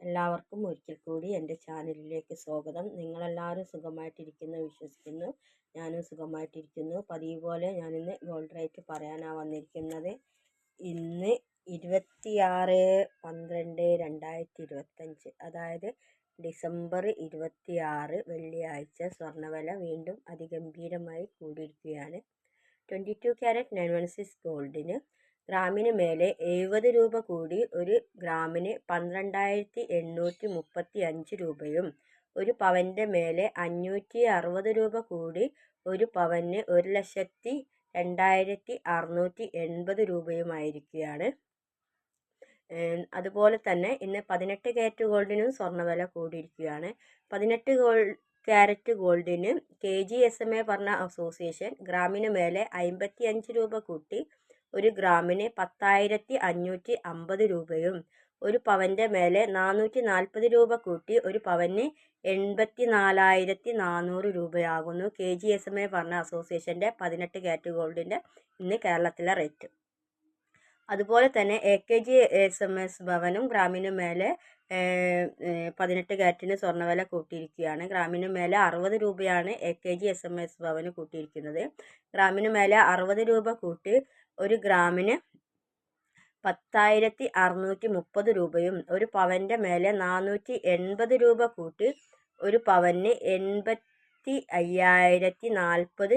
എല്ലാവർക്കും ഒരിക്കൽ കൂടി എന്റെ ചാനലിലേക്ക് സ്വാഗതം. നിങ്ങളെല്ലാവരും സുഖമായിട്ടിരിക്കുന്നു വിശ്വസിക്കുന്നു. ഞാനും സുഖമായിട്ടിരിക്കുന്നു. പതിവ് പോലെ ഞാനിന്ന് ഗോൾഡ് റേറ്റ് പറയാനാണ് വന്നിരിക്കുന്നത്. ഇന്ന് ഇരുപത്തിയാറ് പന്ത്രണ്ട് രണ്ടായിരത്തി ഇരുപത്തഞ്ച് അതായത് ഡിസംബർ ഇരുപത്തിയാറ് വെള്ളിയാഴ്ച സ്വർണവില വീണ്ടും അതിഗംഭീരമായി കൂടിയിരിക്കുകയാണ്. Twenty two carat nine one six ഗോൾഡിന് ഗ്രാമിന് മേലെ എഴുപത് രൂപ കൂടി ഒരു ഗ്രാമിന് പന്ത്രണ്ടായിരത്തി എണ്ണൂറ്റി മുപ്പത്തി അഞ്ച് രൂപയും ഒരു പവന്റെ മേലെ അഞ്ഞൂറ്റി അറുപത് രൂപ കൂടി ഒരു പവന് ഒരു ലക്ഷത്തി രണ്ടായിരത്തി അറുന്നൂറ്റി എൺപത് രൂപയുമായിരിക്കുകയാണ് അതുപോലെ തന്നെ ഇന്ന് പതിനെട്ട് ക്യാരറ്റ് ഗോൾഡിനും സ്വർണവില കൂടിയിരിക്കുകയാണ്. പതിനെട്ട് ഗോൾ carat ഗോൾഡിന് K G S M A പറഞ്ഞ അസോസിയേഷൻ ഗ്രാമിന് മേലെ അമ്പത്തി അഞ്ച് രൂപ കൂട്ടി ഒരു ഗ്രാമിന് പത്തായിരത്തി അഞ്ഞൂറ്റി അമ്പത് രൂപയും ഒരു പവന്റെ മേലെ നാനൂറ്റി നാൽപ്പത് രൂപ കൂട്ടി ഒരു പവന് എൺപത്തി നാലായിരത്തി നാനൂറ് രൂപയാകുന്നു. K G S M A പറഞ്ഞ അസോസിയേഷന്റെ പതിനെട്ട് കാറ്റ് ഗോൾഡിന്റെ ഇന്ന് കേരളത്തിലെ റേറ്റ്. അതുപോലെ തന്നെ A K G S M S ഭവനും ഗ്രാമിനും മേലെ പതിനെട്ട് കാറ്റിന് സ്വർണവില കൂട്ടിയിരിക്കുകയാണ്. ഗ്രാമിന് മേലെ അറുപത് രൂപയാണ് A K G S M S ഭവന് കൂട്ടിയിരിക്കുന്നത്. ഗ്രാമിന് മേലെ അറുപത് രൂപ കൂട്ടി ഒരു ഗ്രാമിന് പത്തായിരത്തി അറുന്നൂറ്റി മുപ്പത് രൂപയും ഒരു പവന്റെ മേലെ നാനൂറ്റി എൺപത് രൂപ കൂട്ടി ഒരു പവന് എൺപത്തി അയ്യായിരത്തി നാൽപ്പത്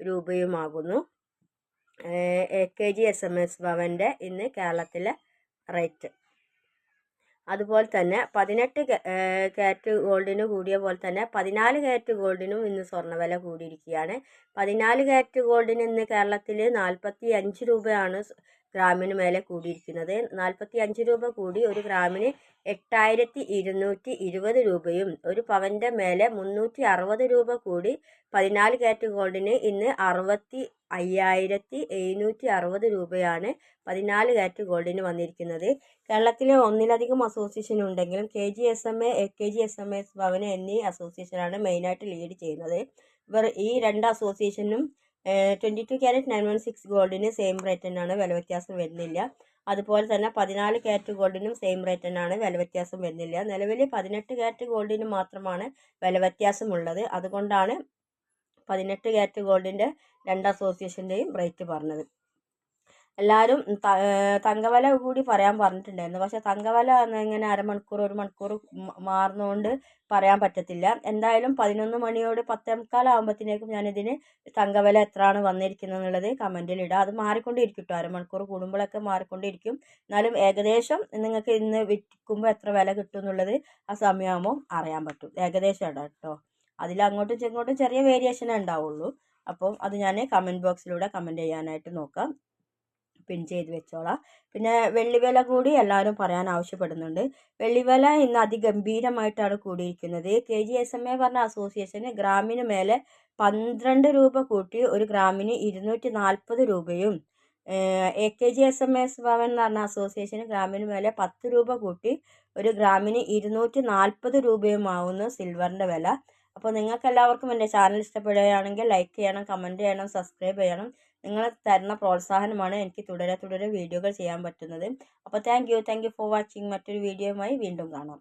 രൂപയുമാകുന്നു A K G S M S ഭവന്റെ ഇന്ന് കേരളത്തിലെ റേറ്റ്. അതുപോലെ തന്നെ പതിനെട്ട് കാരറ്റ് ഗോൾഡിന് കൂടിയ പോലെ തന്നെ പതിനാല് കാരറ്റ് ഗോൾഡിനും ഇന്ന് സ്വർണവില കൂടിയിരിക്കുകയാണ്. പതിനാല് കാരറ്റ് ഗോൾഡിന് ഇന്ന് കേരളത്തിൽ നാൽപ്പത്തി അഞ്ച് രൂപയാണ് ഗ്രാമിന് മേലെ കൂടിയിരിക്കുന്നത്. നാൽപ്പത്തി അഞ്ച് രൂപ കൂടി ഒരു ഗ്രാമിന് എട്ടായിരത്തി ഇരുന്നൂറ്റി ഇരുപത് രൂപയും ഒരു പവന്റെ മേലെ മുന്നൂറ്റി അറുപത് രൂപ കൂടി പതിനാല് കാറ്റ് ഗോൾഡിന് ഇന്ന് അറുപത്തി അയ്യായിരത്തി എഴുന്നൂറ്റി അറുപത് രൂപയാണ് പതിനാല് കാറ്റ് ഗോൾഡിന് വന്നിരിക്കുന്നത്. കേരളത്തിലെ ഒന്നിലധികം അസോസിയേഷൻ ഉണ്ടെങ്കിലും K G S M A A K G S M S ഭവന് എന്നീ അസോസിയേഷനാണ് മെയിനായിട്ട് ലീഡ് ചെയ്യുന്നത്. ഇവർ ഈ രണ്ട് അസോസിയേഷനും twenty two carat nine one six ഗോൾഡിന് same rate തന്നെയാണ് വില വ്യത്യാസം വരുന്നില്ല. അതുപോലെ തന്നെ പതിനാല് ക്യാരറ്റ് ഗോൾഡിനും സെയിം റേറ്റ് തന്നെയാണ് വില വ്യത്യാസം വരുന്നില്ല. നിലവിൽ പതിനെട്ട് ക്യാരറ്റ് ഗോൾഡിന് മാത്രമാണ് വില വ്യത്യാസമുള്ളത്. അതുകൊണ്ടാണ് പതിനെട്ട് ക്യാരറ്റ് ഗോൾഡിന്റെ രണ്ട് അസോസിയേഷന്റെയും റേറ്റ് പറഞ്ഞത്. എല്ലാവരും തങ്കവല കൂടി പറയാൻ പറഞ്ഞിട്ടുണ്ടായിരുന്നു. പക്ഷേ തങ്കവില ഇങ്ങനെ അരമണിക്കൂർ ഒരു മണിക്കൂർ മാറുന്നതുകൊണ്ട് പറയാൻ പറ്റത്തില്ല. എന്തായാലും പതിനൊന്ന് മണിയോട് പത്തേ മുക്കാലാകുമ്പോഴത്തേക്കും ഞാനിതിന് തങ്കവല എത്രയാണ് വന്നിരിക്കുന്നത് എന്നുള്ളത് കമന്റിൽ ഇടാം. അത് മാറിക്കൊണ്ടിരിക്കും കേട്ടോ അരമണിക്കൂർ കൂടുമ്പോഴൊക്കെ മാറിക്കൊണ്ടിരിക്കും. എന്നാലും ഏകദേശം നിങ്ങൾക്ക് ഇന്ന് വിൽക്കുമ്പോൾ എത്ര വില കിട്ടും എന്നുള്ളത് ആ സമയമാകുമ്പോൾ അറിയാൻ പറ്റും. ഏകദേശം ഇടാം കേട്ടോ അതിൽ അങ്ങോട്ടും ഇങ്ങോട്ടും ചെറിയ വേരിയേഷനേ ഉണ്ടാവുള്ളൂ. അപ്പോൾ അത് ഞാൻ കമന്റ് ബോക്സിലൂടെ കമന്റ് ചെയ്യാനായിട്ട് നോക്കാം. പിൻ ചെയ്ത് വെച്ചോളാം. പിന്നെ വെള്ളിവില കൂടി എല്ലാവരും പറയാൻ ആവശ്യപ്പെടുന്നുണ്ട്. വെള്ളിവില ഇന്ന് അതിഗംഭീരമായിട്ടാണ് കൂടിയിരിക്കുന്നത്. K G S M A പറഞ്ഞ അസോസിയേഷന് ഗ്രാമിന് മേലെ പന്ത്രണ്ട് രൂപ കൂട്ടി ഒരു ഗ്രാമിന് ഇരുന്നൂറ്റി നാൽപ്പത് രൂപയും A K G S M S Bhavan എന്ന് പറഞ്ഞ അസോസിയേഷന് ഗ്രാമിന് മേലെ പത്ത് രൂപ കൂട്ടി ഒരു ഗ്രാമിന് ഇരുന്നൂറ്റി നാൽപ്പത് രൂപയുമാവുന്നു സിൽവറിന്റെ വില. അപ്പോൾ നിങ്ങൾക്ക് എല്ലാവർക്കും എന്റെ ചാനൽ ഇഷ്ടപ്പെടുകയാണെങ്കിൽ ലൈക്ക് ചെയ്യണം കമന്റ് ചെയ്യണം സബ്സ്ക്രൈബ് ചെയ്യണം. നിങ്ങൾ തരുന്ന പ്രോത്സാഹനമാണ് എനിക്ക് തുടരെ തുടരെ വീഡിയോകൾ ചെയ്യാൻ പറ്റുന്നത്. അപ്പോൾ thank you thank you for watching മറ്റൊരു വീഡിയോയുമായി വീണ്ടും കാണാം.